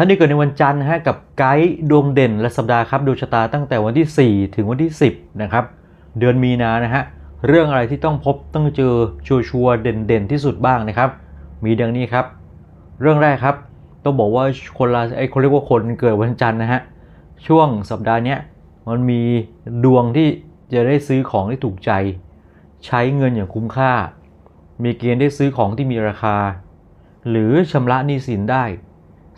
ท่านที่เกิดในวันจันทร์นะฮะกับไกด์ดวงเด่นและสัปดาห์ครับดวงชะตาตั้งแต่วันที่ 4 ถึงวันที่ 10นะครับเดือนมีนานะฮะเรื่องอะไรที่ต้องพบต้องเจอชัวชัวร์เด่นๆที่สุดบ้างนะครับ มีดังนี้ครับ เรื่องแรกครับ ต้องบอกว่าคนราไอ้คนเรียกว่าคนเกิดวันจันทร์นะฮะช่วงสัปดาห์นี้มันมีดวงที่จะได้ซื้อของที่ถูกใจ ใช้เงินอย่างคุ้มค่า มีเกณฑ์ได้ซื้อของที่มีราคา หรือชำระหนี้สินได้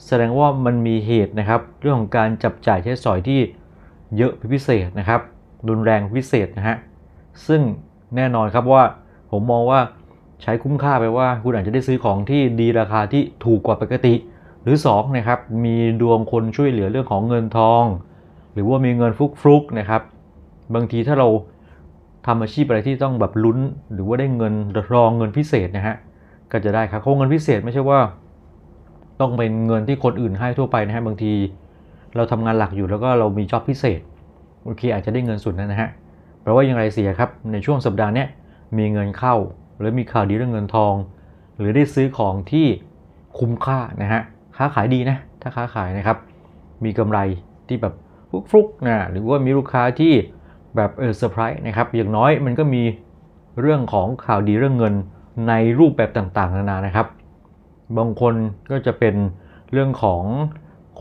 แสดงว่ามันมีเหตุนะครับ เรื่องของการจับจ่ายใช้สอยที่เยอะพิเศษนะครับ รุนแรงพิเศษนะฮะซึ่งแน่นอนครับว่าผมมองว่าใช้คุ้มค่าไปว่า คุณอาจจะได้ซื้อของที่ดีราคาที่ถูกกว่าปกติ หรือ2นะครับมีดวงคนช่วยเหลือเรื่องของเงินทอง หรือว่ามีเงินฟลุกๆนะครับ บางทีถ้าเราทำอาชีพอะไรที่ต้องแบบลุ้น หรือว่าได้เงินรองเงินพิเศษนะฮะก็จะได้ครับเพราะเงินพิเศษไม่ใช่ว่า ต้องเป็นเงินที่คนอื่นให้ทั่วไปนะฮะบางที เราทำงานหลักอยู่แล้วก็เรามีจ็อบพิเศษโอเคอาจจะได้เงินส่วนนั้นนะฮะแปลว่าอย่างไรเสียครับในช่วงสัปดาห์นี้มีเงินเข้า หรือมีข่าวดีเรื่องเงินทอง หรือได้ซื้อของที่คุ้มค่านะฮะค้าขายดีนะถ้าค้าขายนะครับ มีกำไรที่แบบฟลุกๆนะหรือว่ามีลูกค้าที่แบบเออเซอร์ไพรส์นะครับอย่างน้อยมันก็มีเรื่องของข่าวดีเรื่องเงินในรูปแบบต่างๆ นานานะครับ บางคนก็จะเป็นเรื่องของ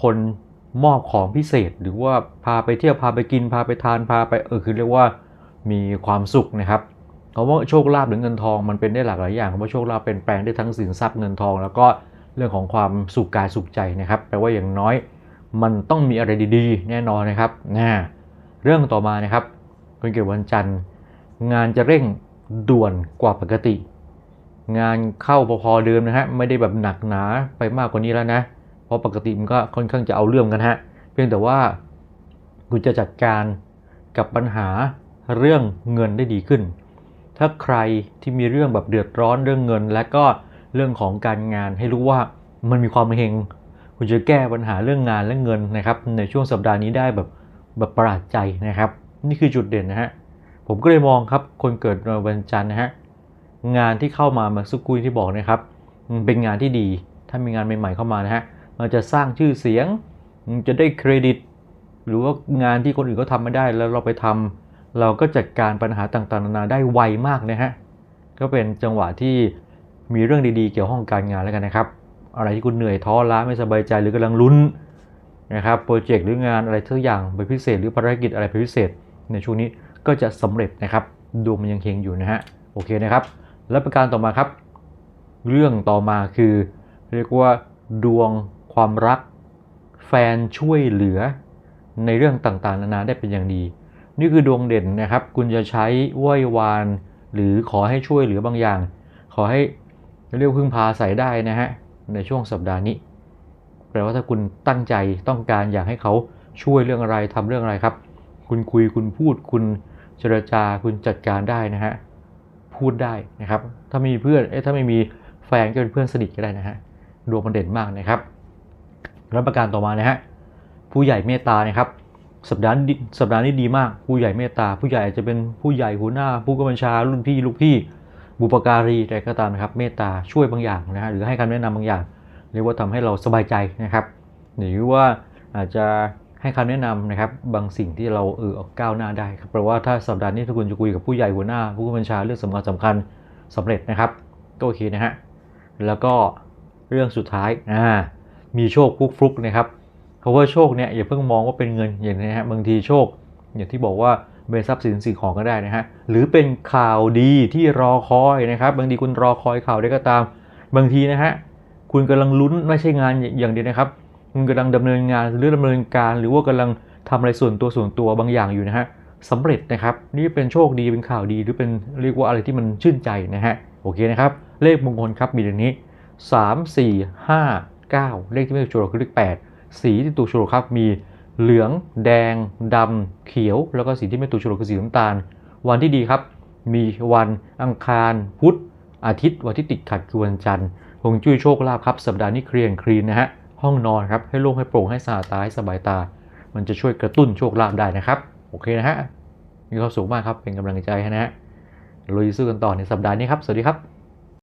คนมอบของพิเศษ หรือว่าพาไปเที่ยวพาไปกินพาไปทานพาไปเออคือเรียกว่ามีความสุขนะครับเพราว่าโชคลาภหรือเงินทองมันเป็นได้หลากหลายอย่างเพราว่าโชคลาภเป็นแปลงได้ทั้งสินทรัพย์เงินทอง แล้วก็เรื่องของความสุขกายสุขใจนะครับแปลว่าอย่างน้อยมันต้องมีอะไรดีๆ แน่นอนนะครับนะเรื่องต่อมานะครับคนเกิดวันจันทร์ งานจะเร่งด่วนกว่าปกติ งานเข้าพอๆเดิมนะฮะไม่ได้แบบหนักหนาไปมากกว่านี้แล้วนะ เพราะปกติมันก็ค่อนข้างจะเอาเรื่องกันฮะเพียงแต่ว่าคุณจะจัดการกับปัญหาเรื่องเงินได้ดีขึ้น ถ้าใครที่มีเรื่องแบบเดือดร้อนเรื่องเงิน และก็เรื่องของการงานให้รู้ว่ามันมีความเฮงคุณจะแก้ปัญหาเรื่องงานและเงินนะครับ ในช่วงสัปดาห์นี้ได้แบบแบบประหลาดใจนะครับ นี่คือจุดเด่นนะฮะผมก็เลยมองครับคนเกิดวันจันทร์นะฮะ งานที่เข้ามาเมื่อสักครู่ที่บอกนะครับ เป็นงานที่ดี ถ้ามีงานใหม่ๆเข้ามานะฮะมันจะสร้างชื่อเสียง จะได้เครดิต หรือว่างานที่คนอื่นเขาทำไม่ได้แล้วเราไปทำเราก็จัดการปัญหาต่างๆนานาได้ไวมากนะฮะ ก็เป็นจังหวะที่มีเรื่องดีๆ เกี่ยวข้องการงานแล้วกันนะครับ อะไรที่คุณเหนื่อยท้อล้าไม่สบายใจหรือกำลังลุ้นนะครับโปรเจกต์หรืองานอะไรทุกอย่างเป็นพิเศษ หรือภารกิจอะไรเป็นพิเศษ ในช่วงนี้ก็จะสำเร็จนะครับดวงมันยังเฮงอยู่นะฮะโอเคนะครับ และประการต่อมาครับ เรื่องต่อมาคือ เรียกว่า ดวงความรัก แฟนช่วยเหลือ ในเรื่องต่างๆ นานาได้เป็นอย่างดี นี่คือดวงเด่นนะครับ คุณจะใช้ไหว้วาน หรือขอให้ช่วยเหลือบางอย่าง ขอให้เรียกพึ่งพาใส่ได้นะฮะในช่วงสัปดาห์นี้แปลว่าถ้าคุณตั้งใจต้องการอยากให้เขาช่วยเรื่องอะไรทำเรื่องอะไรครับ คุณคุยคุณพูดคุณเจรจาคุณจัดการได้นะฮะ พูดได้นะครับ ถ้ามีเพื่อนเอ๊ะถ้าไม่มีแฟนก็เป็นเพื่อนสนิทก็ได้นะฮะดวงมันเด่นมากนะครับแล้วประการต่อมานะฮะผู้ใหญ่เมตตานะครับสัปดาห์นี้สัปดาห์นี้ดีมาก ผู้ใหญ่เมตตา ผู้ใหญ่จะเป็นผู้ใหญ่หัวหน้า ผู้กำกับญชารุ่นพี่ลูกพี่ บุปการีใดก็ตามนะครับ เมตตาช่วยบางอย่างนะฮะหรือให้คำแนะนำบางอย่างเรียกว่าทำให้เราสบายใจนะครับหรือว่าอาจจะ ให้คำแนะนำนะครับบางสิ่งที่เราเออออกก้าวหน้าได้ครับแปลว่าถ้าสัปดาห์นี้ถ้าคุณจะคุยกับผู้ใหญ่หัวหน้า ผู้กำกัญชาเรื่องสำคัญสำคัญสำเร็จนะครับ ก็โอเคนะฮะแล้วก็เรื่องสุดท้ายอ่ามีโชคฟุกฟลุกนะครับเพราะว่าโชคเนี่ยอย่าเพิ่งมองว่าเป็นเงินอย่างนี้นะฮะบางทีโชค อย่างที่บอกว่าเป็นทรัพย์สินสิ่งของก็ได้นะฮะหรือเป็นข่าวดีที่รอคอยนะครับ บางทีคุณรอคอยข่าวได้ก็ตาม บางทีนะฮะคุณกำลังลุ้นไม่ใช่งานอย่างเดียวนะครับ คุณกำลังดำเนินงานหรือดำเนินการหรือว่ากำลังทำอะไรส่วนตัวส่วนตัวบางอย่างอยู่นะฮะสำเร็จนะครับ นี่เป็นโชคดีเป็นข่าวดีหรือเป็นเรียกว่าอะไรที่มันชื่นใจนะฮะโอเคนะครับ เลขมงคลครับมีดังนี้ 3 4 5 9 เลขที่ไม่ถูกโฉลกคือเลข8 สีที่ถูกโฉลกครับมีเหลือง แดง ดำ เขียว แล้วก็สีที่ไม่ถูกโฉลกคือสีน้ำตาล วันที่ดีครับ มีวันอังคาร พุธ อาทิตย์ วันที่ติดขัดคือวันจันทร์ฮวงจุ้ยโชคลาภครับ สัปดาห์นี้เคลียร์คลีนนะฮะ ห้องนอนครับให้โล่งให้โปร่งให้สะอาดตาให้สบายตา มันจะช่วยกระตุ้นโชคลาภได้นะครับ โอเคนะฮะมีความสุขมากครับเป็นกำลังใจให้นะฮะลุยสู้กันต่อในสัปดาห์นี้ครับ สวัสดีครับ